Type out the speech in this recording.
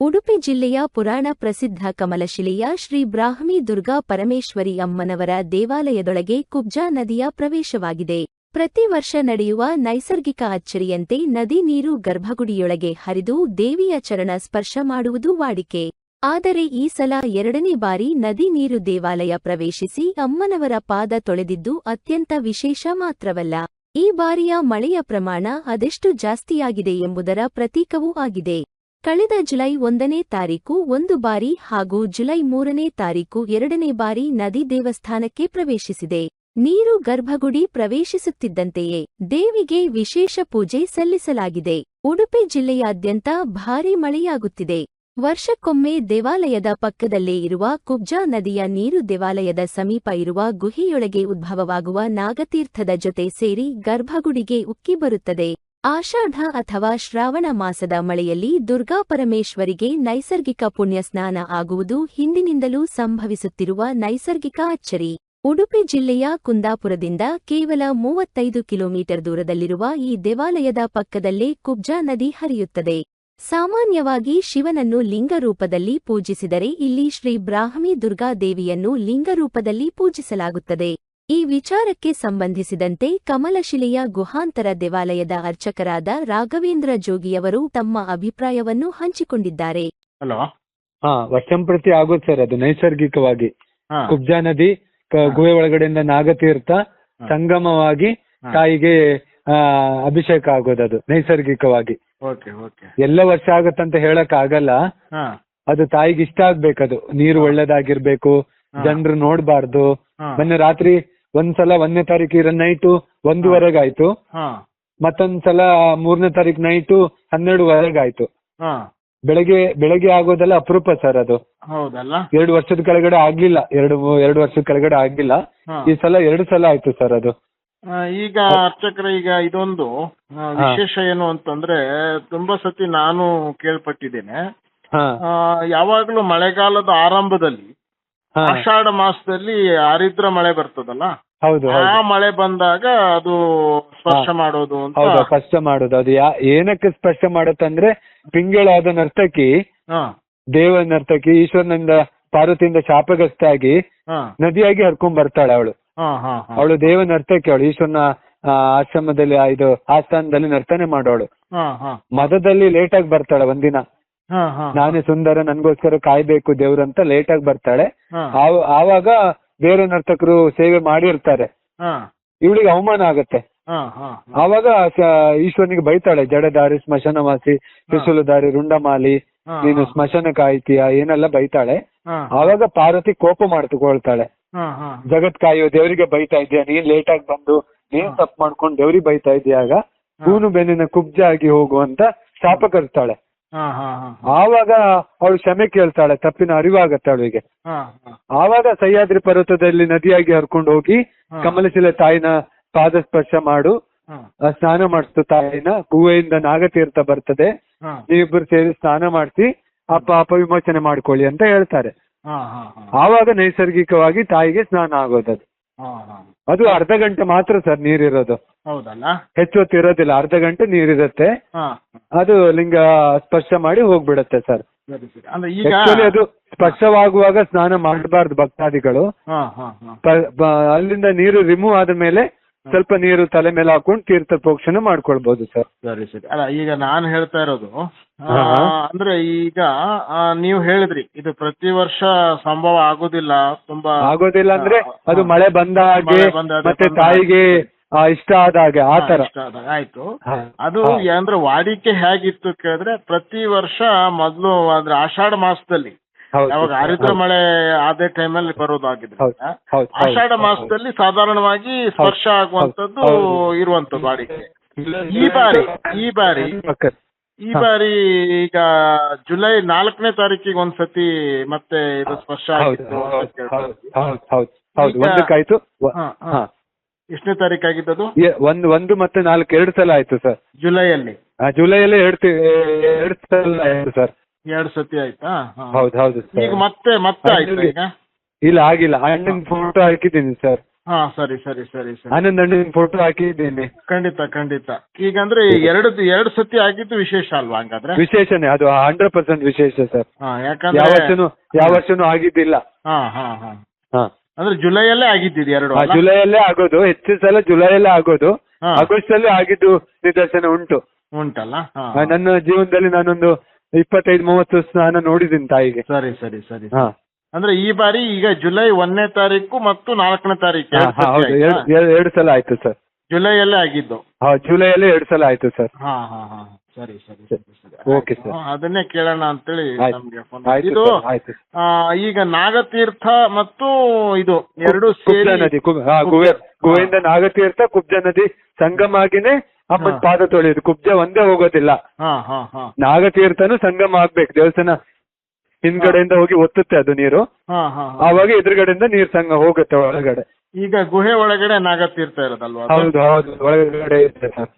ಉಡುಪಿ ಜಿಲ್ಲೆಯ ಪುರಾಣ ಪ್ರಸಿದ್ಧ ಕಮಲಶಿಲೆಯ ಶ್ರೀ ಬ್ರಾಹ್ಮಿ ದುರ್ಗಾ ಪರಮೇಶ್ವರಿ ಅಮ್ಮನವರ ದೇವಾಲಯದೊಳಗೆ ಕುಬ್ಜಾ ನದಿಯ ಪ್ರವೇಶವಾಗಿದೆ. ಪ್ರತಿ ವರ್ಷ ನಡೆಯುವ ನೈಸರ್ಗಿಕ ಅಚ್ಚರಿಯಂತೆ ನದಿ ನೀರು ಗರ್ಭಗುಡಿಯೊಳಗೆ ಹರಿದು ದೇವಿಯ ಚರಣ ಸ್ಪರ್ಶ ಮಾಡುವುದು ವಾಡಿಕೆ. ಆದರೆ ಈ ಸಲ ಎರಡನೇ ಬಾರಿ ನದಿ ನೀರು ದೇವಾಲಯ ಪ್ರವೇಶಿಸಿ ಅಮ್ಮನವರ ಪಾದ ತೊಳೆದಿದ್ದು ಅತ್ಯಂತ ವಿಶೇಷ ಮಾತ್ರವಲ್ಲ. ಈ ಬಾರಿಯ ಮಳೆಯ ಪ್ರಮಾಣ ಅದೆಷ್ಟು ಜಾಸ್ತಿಯಾಗಿದೆ ಎಂಬುದರ ಪ್ರತೀಕವೂ ಆಗಿದೆ. ಕಳೆದ ಜುಲೈ ಒಂದನೇ ತಾರೀಕು ಒಂದು ಬಾರಿ ಹಾಗೂ ಜುಲೈ ಮೂರನೇ ತಾರೀಕು ಎರಡನೇ ಬಾರಿ ನದಿ ದೇವಸ್ಥಾನಕ್ಕೆ ಪ್ರವೇಶಿಸಿದೆ. ನೀರು ಗರ್ಭಗುಡಿ ಪ್ರವೇಶಿಸುತ್ತಿದ್ದಂತೆಯೇ ದೇವಿಗೆ ವಿಶೇಷ ಪೂಜೆ ಸಲ್ಲಿಸಲಾಗಿದೆ. ಉಡುಪಿ ಜಿಲ್ಲೆಯಾದ್ಯಂತ ಭಾರೀ ಮಳೆಯಾಗುತ್ತಿದೆ. ವರ್ಷಕ್ಕೊಮ್ಮೆ ದೇವಾಲಯದ ಪಕ್ಕದಲ್ಲೇ ಇರುವ ಕುಬ್ಜಾ ನದಿಯ ನೀರು ದೇವಾಲಯದ ಸಮೀಪ ಇರುವ ಗುಹೆಯೊಳಗೆ ಉದ್ಭವವಾಗುವ ನಾಗತೀರ್ಥದ ಜೊತೆ ಸೇರಿ ಗರ್ಭಗುಡಿಗೆ ಉಕ್ಕಿ ಬರುತ್ತದೆ. ಆಷಾಢ ಅಥವಾ ಶ್ರಾವಣ ಮಾಸದ ಮಳೆಯಲ್ಲಿ ದುರ್ಗಾಪರಮೇಶ್ವರಿಗೆ ನೈಸರ್ಗಿಕ ನೈಸರ್ಗಿಕ ಪುಣ್ಯಸ್ನಾನ ಆಗುವುದು ಹಿಂದಿನಿಂದಲೂ ಸಂಭವಿಸುತ್ತಿರುವ ನೈಸರ್ಗಿಕ ಅಚ್ಚರಿ. ಉಡುಪಿ ಜಿಲ್ಲೆಯ ಕುಂದಾಪುರದಿಂದ ಕೇವಲ ಮೂವತ್ತೈದು ಕಿಲೋಮೀಟರ್ ದೂರದಲ್ಲಿರುವ ಈ ದೇವಾಲಯದ ಪಕ್ಕದಲ್ಲೇ ಕುಬ್ಜಾ ನದಿ ಹರಿಯುತ್ತದೆ. ಸಾಮಾನ್ಯವಾಗಿ ಶಿವನನ್ನು ಲಿಂಗರೂಪದಲ್ಲಿ ಪೂಜಿಸಿದರೆ ಇಲ್ಲಿ ಶ್ರೀ ಬ್ರಾಹ್ಮಿ ದುರ್ಗಾದೇವಿಯನ್ನು ಲಿಂಗರೂಪದಲ್ಲಿ ಪೂಜಿಸಲಾಗುತ್ತದೆ. ಈ ವಿಚಾರಕ್ಕೆ ಸಂಬಂಧಿಸಿದಂತೆ ಕಮಲಶಿಲೆಯ ಗುಹಾಂತರ ದೇವಾಲಯದ ಅರ್ಚಕರಾದ ರಾಘವೇಂದ್ರ ಜೋಗಿಯವರು ತಮ್ಮ ಅಭಿಪ್ರಾಯವನ್ನು ಹಂಚಿಕೊಂಡಿದ್ದಾರೆ. ಹಲೋ? ಹಾ ವರ್ಷಂಪ್ರತಿ ಆಗೋದು ಸರ್ ಅದು ನೈಸರ್ಗಿಕವಾಗಿ. ಹಾ. ಕುಬ್ಜಾ ನದಿ ಕ- ಗುಹೆ ಒಳಗಡೆಯಿಂದ ನಾಗತೀರ್ಥ ಸಂಗಮವಾಗಿ ತಾಯಿಗೆ ಆ, ಅಭಿಷೇಕ ಆಗೋದು ಅದು ನೈಸರ್ಗಿಕವಾಗಿ. Okay okay. ಎಲ್ಲ ವರ್ಷ ಆಗುತ್ತಂತ ಹೇಳಕ್ ಆಗಲ್ಲ. ಹಾ. ಅದು ತಾಯಿಗೆ ಇಷ್ಟ ಆಗ್ಬೇಕದು. ನೀರು ಒಳ್ಳೇದಾಗಿರ್ಬೇಕು. ಜನರು ನೋಡ್ಬಾರ್ದು. ಹಾ. ಮೊನ್ನೆ ರಾತ್ರಿ ಒಂದ್ಸಲ ಒಂದನೇ ತಾರೀಕು ಇರೋ ನೈಟು ಒಂದೂವರೆಗೆ ಆಯ್ತು ಮತ್ತೊಂದ್ಸಲ ಮೂರನೇ ತಾರೀಕು ನೈಟು ಹನ್ನೆರಡುವರೆಗೆ ಆಯ್ತು ಹಾ. ಬೆಳಗ್ಗೆ ಬೆಳಗ್ಗೆ ಆಗೋದೆಲ್ಲ ಅಪರೂಪ ಸರ್ ಅದು. ಹೌದಲ್ಲ? ಎರಡು ವರ್ಷದ ಕೆಳಗಡೆ ಆಗ್ಲಿಲ್ಲ. ಎರಡು ಎರಡು ವರ್ಷದ ಕೆಳಗಡೆ ಆಗ್ಲಿಲ್ಲ. ಈ ಸಲ ಎರಡು ಸಲ ಆಯ್ತು ಸರ್ ಅದು. ಈಗ ಅರ್ಚಕರ ಈಗ ಇದೊಂದು ವಿಶೇಷ ಏನು ಅಂತಂದ್ರೆ ತುಂಬಾ ಸತಿ ನಾನು ಕೇಳ್ಪಟ್ಟಿದ್ದೇನೆ. ಯಾವಾಗ್ಲೂ ಮಳೆಗಾಲದ ಆರಂಭದಲ್ಲಿ ಹಾ. ಆಷಾಢ ಮಾಸದಲ್ಲಿ ಆರಿದ್ರ ಮಳೆ ಬರ್ತದಲ್ಲ? ಹೌದು ಆ ಹೌದು. ಮಳೆ ಬಂದಾಗ ಅದು ಸ್ಪರ್ಶ ಮಾಡೋದು ಅಂತ ಹೌದು ಸ್ಪಷ್ಟ ಮಾಡೋದು. ಅದು ಯಾ ಏನಕ್ಕೆ ಸ್ಪಷ್ಟ ಮಾಡುತ್ತಂದ್ರೆ ಪಿಂಗಳಾದ ನರ್ತಕಿ ಹಾ. ದೇವ ನರ್ತಕಿ ಈಶ್ವರನಿಂದ ಪಾರ್ವತಿಯಿಂದ ಶಾಪಗ್ರಸ್ತಾಗಿ ಹಾ. ನದಿಯಾಗಿ ಹರ್ಕೊಂಡ್ ಬರ್ತಾಳೆ ಅವಳು. ಹಾ ಹಾ ಹಾ. ಅವಳು ದೇವ ನರ್ತಕಿ ಅವಳು ಈಶ್ವರನ ಆ, ಆಶ್ರಮದಲ್ಲಿ ಆ, ಇದು ಆಸ್ಥಾನದಲ್ಲಿ ನರ್ತನೆ ಮಾಡೋಳು. ಹಾ ಹಾ. ಮದದಲ್ಲಿ ಲೇಟ್ ಆಗಿ ಬರ್ತಾಳೆ ಒಂದಿನ. ನಾನೇ ಸುಂದರ ನನ್ಗೋಸ್ಕರ ಕಾಯ್ಬೇಕು ದೇವ್ರು ಅಂತ ಲೇಟ್ ಆಗಿ ಬರ್ತಾಳೆ. ಆವ- ಆವಾಗ ಬೇರೆ ನರ್ತಕರು ಸೇವೆ ಮಾಡಿರ್ತಾರೆ. ಇವಳಿಗೆ ಅವಮಾನ ಆಗತ್ತೆ. ಆವಾಗ ಸ- ಈಶ್ವರನಿಗೆ ಬೈತಾಳೆ ಜಡದಾರಿ ಸ್ಮಶಾನವಾಸಿ ತ್ರಿಶೂಲಧಾರಿ ರುಂಡಮಾಲಿ ನೀನು. ಸ್ಮಶಾನ ಕಾಯ್ತೀಯ ಏನೆಲ್ಲ ಬೈತಾಳೆ. ಆವಾಗ ಪಾರ್ವತಿ ಕೋಪ ಹಾ ಜಗತ್ ಕಾಯೋ ದೇವರಿಗೆ ಬೈತಾ ಇದ್ಯಾ ನೀನ್ ಲೇಟ್ ಆಗಿ ಬಂದು ನೀನ್ ತಪ್ಪು ಮಾಡ್ಕೊಂಡು ದೇವ್ರಿಗೆ ಬೈತಾ ಇದೀಯ ಆಗ ಹೂನು ಬೆನ್ನಿನ ಕುಬ್ಜ ಆಗಿ ಹೋಗುವಂತ ಶಾಪ ಕರ್ತಾಳೆ ಆವಾಗ ಅವಳು ಕ್ಷಮೆ ಕೇಳ್ತಾಳೆ ತಪ್ಪಿನ ಅರಿವಾಗತ್ತೆ ಅವಳಿಗೆ. ಆವಾಗ ಸಹ್ಯಾದ್ರಿ ಪರ್ವತದಲ್ಲಿ ನದಿಯಾಗಿ ಹರ್ಕೊಂಡು ಹೋಗಿ. ಕಮಲಶಿಲೆ ತಾಯಿನ ಪಾದ ಸ್ಪರ್ಶ ಮಾಡು ಸ್ನಾನ ಮಾಡಿಸ್ತು ತಾಯಿನ ಗುಹೆಯಿಂದ ನಾಗತೀರ್ಥ ಬರ್ತದೆ. ನೀವಿಬ್ರು ಸೇರಿ ಸ್ನಾನ ಮಾಡಿಸಿ ಆ ಪಾಪ ವಿಮೋಚನೆ ಮಾಡ್ಕೊಳ್ಳಿ ಅಂತ ಹೇಳ್ತಾರೆ. ಆವಾಗ ನೈಸರ್ಗಿಕವಾಗಿ ತಾಯಿಗೆ ಸ್ನಾನ ಆಗೋದದು. ಅದು ಅರ್ಧ ಗಂಟೆ ಮಾತ್ರ ಸರ್ ನೀರಿರೋದು. ಹೌದಲ್ಲ? ಹೆಚ್ಚು ಹೊತ್ತು ಇರೋದಿಲ್ಲ ಅರ್ಧ ಗಂಟೆ ನೀರಿರುತ್ತೆ. ಅದು ಲಿಂಗ ಸ್ಪರ್ಶ ಮಾಡಿ ಹೋಗ್ಬಿಡುತ್ತೆ ಸರ್. ಅಂದ್ರೆ ಈಗ ಅದು ಸ್ಪರ್ಶವಾಗುವಾಗ ಸ್ನಾನ ಮಾಡಬಾರ್ದು ಭಕ್ತಾದಿಗಳು. ಪ- ಬ- ಅಲ್ಲಿಂದ ನೀರು ರಿಮೂವ್ ಆದ ಮೇಲೆ ಸ್ವಲ್ಪ ನೀರು ತಲೆ ಮೇಲೆ ಹಾಕೊಂಡು ತೀರ್ಥ ಪ್ರೋಕ್ಷಣೆ ಮಾಡ್ಕೊಳ್ಬಹುದು ಸರ್ ಸರಿ ಸರಿ ಅಲ್ಲ ಈಗ ನಾನು ಹೇಳ್ತಾ ಇರೋದು ಆ. ಅಂದ್ರೆ ಈಗ ಆ, ನೀವು ಹೇಳಿದ್ರಿ ಇದು ಪ್ರತಿ ವರ್ಷ ಸಂಭವ ಆಗೋದಿಲ್ಲ ತುಂಬಾ ಆಗೋದಿಲ್ಲ ಅಂದ್ರೆ ಅದು ಮಳೆ ಬಂದ ಹಾಗೆ ಮಳೆ ಬಂದ ಹಾಗೆ ಮತ್ತೆ ಬಂದ ತಾಯಿಗೆ ಆ, ಇಷ್ಟ ಆದ ಹಾಗೆ ಆ ತರ ಇಷ್ಟ ಆದಾಗ ಆಯ್ತು ಹಾ. ಅದು ಹಾ. ಅಂದ್ರೆ ವಾಡಿಕೆ ಹೇಗಿತ್ತು ಕೇಳಿದ್ರೆ ಪ್ರತಿ ವರ್ಷ ಮೊದಲು ಅಂದ್ರೆ ಆಷಾಢ ಮಾಸದಲ್ಲಿ. ಯಾವಾಗ ಹರಿದ್ರ ಮಳೆ ಅದೇ ಟೈಮಲ್ಲಿ ಬರೋದಾಗಿದ್ರೆ ಆಷಾಢ ಮಾಸದಲ್ಲಿ ಸಾಧಾರಣವಾಗಿ ಸ್ಪರ್ಶ ಆಗುವಂತದ್ದು ಇರುವಂತ ಇರುವಂತದ್ದು ವಾಡಿಕೆ ಈ ಬಾರಿ ಈ ಬಾರಿ ಈ ಬಾರಿ ಈಗ ಜುಲೈ ನಾಲ್ಕನೇ ತಾರೀಕಿಗೆ ಒಂದ್ಸತಿ ಮತ್ತೆ ಇದು ಸ್ಪರ್ಶ ಆಗಿತ್ತು. ಎಷ್ಟನೇ ತಾರೀಕಾಗಿದ್ದದು ಆಗಿದ್ದು ಒಂದು ಒಂದು ಮತ್ತೆ ನಾಲ್ಕು ಎರಡು ಸಲ ಆಯ್ತು ಸರ್. ಜುಲೈಯಲ್ಲಿ. ಜುಲೈಯಲ್ಲಿ ಎರಡು ಎರಡು ಸಲ ಆಯ್ತು ಸರ್. ಎರಡು ಸತಿ ಆಯ್ತಾ? ಹಾ. ಹೌದು ಹೌದು ಈಗ ಸರ್ ಮತ್ತೆ ಮತ್ತೆ ಆಯ್ತು ಈಗ? ಇಲ್ಲ ಆಗಿಲ್ಲ. ಅಣ್ಣನ ಫೋಟೋ ಹಾಕಿದ್ದೀನಿ ಸರ್. ಹಾ ಸರಿ ಸರಿ ಸರಿ ಸರ್. ಆನಂದ್ ಅಣ್ಣನ ಫೋಟೋ ಹಾಕಿದ್ದೀನಿ. ಖಂಡಿತ ಖಂಡಿತ. ಈಗ ಅಂದ್ರೆ ಎರಡು ಎರಡು ಸತಿ ಆಗಿದ್ದು ವಿಶೇಷ ಅಲ್ವಾ ಹಂಗಾದ್ರೆ? ವಿಶೇಷನೇ ಅದು ಹಂಡ್ರೆಡ್ ಪರ್ಸೆಂಟ್ ವಿಶೇಷ ಸರ್. ಹಾ ಯಾವ ಯಾಕಂದ್ರೆ ವರ್ಷನೂ ಯಾವ ವರ್ಷನೂ ಆಗಿದ್ದಿಲ್ಲ. ಹಾ ಹಾ ಹಾ. ಹಾ. ಅಂದ್ರೆ ಜುಲೈಯಲ್ಲೇ ಆಗಿದ್ದಿದ್ದು ಎರಡು ಆ, ಅಲ್ಲ? ಜುಲೈಯಲ್ಲೇ ಆಗೋದು ಹೆಚ್ಚು ಸಲ ಜುಲೈಯಲ್ಲೇ ಆಗೋದು. ಹಾ. ಆಗಸ್ಟ್ ಅಲ್ಲಿ ಆಗಿದ್ದು ನಿದರ್ಶನ ಉಂಟು. ಉಂಟಲ್ಲ? ಹಾ ಆ, ನನ್ನ ಜೀವನದಲ್ಲಿ ನಾನೊಂದು ಇಪ್ಪತ್ತೈದು ಮೂವತ್ತು ಸ್ನಾನ ನೋಡಿದ್ದೀನಿ ತಾಯಿಗೆ. ಸರಿ ಸರಿ ಸರಿ ಹಾ. ಅಂದ್ರೆ ಈ ಬಾರಿ ಈಗ ಜುಲೈ ಒಂದನೇ ತಾರೀಕು ಮತ್ತು ನಾಲ್ಕನೇ ತಾರೀಕು ಹಾ, ಎರಡು ಹಾ, ಸತಿ ಹೌದು. ಆಯ್ತಾ? ಎರಡು ಎರಡು- ಎರಡು ಸಲ ಆಯ್ತು ಸರ್. ಜುಲೈ ಅಲ್ಲೇ ಆಗಿದ್ದು. ಜುಲೈ ಅಲ್ಲೇ ಎರಡು ಸಲ ಆಯ್ತು ಸರ್. ಹಾ ಹಾ ಹಾ ಸರಿ ಸರಿ ಸರಿ ಸರಿ. ಆಯ್ತು. ಹಾ, ಅದನ್ನೇ ಕೇಳೋಣ ಅಂತೇಳಿ ಆಯ್ತು. ನಮ್ಗೆ ಫೋನ್ ಆಯ್ತು ಇದು ಸರ್, ಆಯ್ತು ಆ, ಈಗ ನಾಗತೀರ್ಥ ಮತ್ತು ಇದು ಎರಡು ಕುಬ್ಜ ಸೇರಿ ನದಿ ಕುಬ್- ಹಾ, ಗುವೆ ಗುವೆಯಿಂದ ನಾಗತೀರ್ಥ ಕುಬ್ಜ ನದಿ ಸಂಗಮ ಆಗಿನೇ ಹಾ. ಪಾದ ತೊಳೆಯೋದು. ಕುಬ್ಜ ಒಂದೇ ಹೋಗೋದಿಲ್ಲ. ನಾಗತೀರ್ಥನು ಸಂಗಮ ಆಗ್ಬೇಕು. ದೇವಸ್ಥಾನ ಹಿಂದ್ಗಡೆಯಿಂದ ಹೋಗಿ ಒತ್ತುತ್ತೆ ಅದು ನೀರು. ಹಾ ಹಾ ಹಾ. ಆವಾಗ ಎದುರುಗಡೆಯಿಂದ ನೀರ್ ಸಂಗ ಹೋಗುತ್ತೆ ಒಳಗಡೆ. ಈಗ ಗುಹೆ ಒಳಗಡೆ ನಾಗತೀರ್ಥ ಇರೋದಲ್ವಾ ಹೌದು ಹೌದು. ಒಳಗಡೆ ಇದೆ ಸರ್.